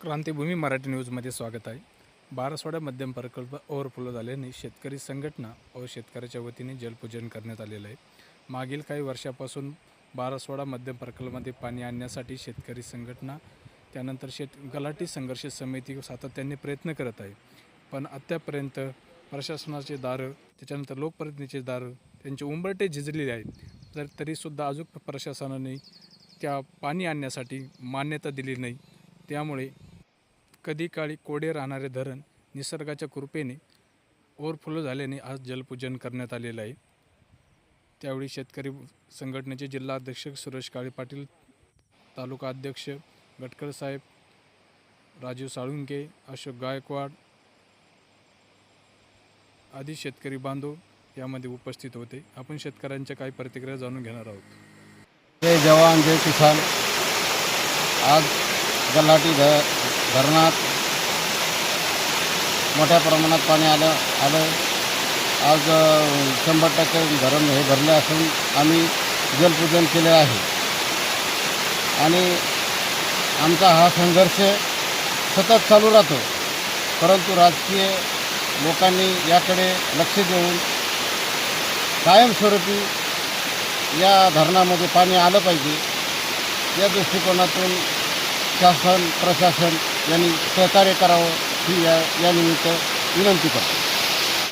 क्रांतीभूमी मराठी न्यूजमध्ये स्वागत आहे. बारसवाडा मध्यम प्रकल्प ओव्हरफ्लो झाल्याने शेतकरी संघटना व शेतकऱ्याच्या वतीने जलपूजन करण्यात आलेलं आहे. मागील काही वर्षापासून बारसवाडा मध्यम प्रकल्पामध्ये पाणी आणण्यासाठी शेतकरी संघटना त्यानंतर शेत गलाटी संघर्ष समिती सातत्याने प्रयत्न करत आहे. पण आत्तापर्यंत प्रशासनाचे दारं त्याच्यानंतर लोकप्रतिनिधीचे दारं त्यांचे उंबरटे झिजलेले आहेत. तर तरीसुद्धा अजून प्रशासनाने त्या पाणी आणण्यासाठी मान्यता दिली नाही त्यामुळे कधी काळी कोडे राहणारे धरण निसर्गाच्या कृपेने ओव्हरफ्लो झाल्याने आज जलपूजन करण्यात आलेलं आहे. त्यावेळी शेतकरी संघटनेचे जिल्हाध्यक्ष सुरेश काळे पाटील तालुका अध्यक्ष गटकर साहेब राजीव साळुंके अशोक गायकवाड आदी शेतकरी बांधव यामध्ये उपस्थित होते. आपण शेतकऱ्यांच्या काही प्रतिक्रिया जाणून घेणार आहोत. जय जवान जय किसान. आज गल्हाटी ध धरणात मोठ्या प्रमाणात पाणी आलं आलं. आज शंभर टक्के धरण हे भरले असून आम्ही जलपूजन केले आहे. आणि आमचा हा संघर्ष सतत चालू राहतो. परंतु राजकीय लोकांनी याकडे लक्ष देऊन कायमस्वरूपी या धरणामध्ये पाणी आलं पाहिजे. या दृष्टिकोनातून शासन प्रशासन यांनी सहकार्य करावं. ही या यानिमित्त विनंती करतो.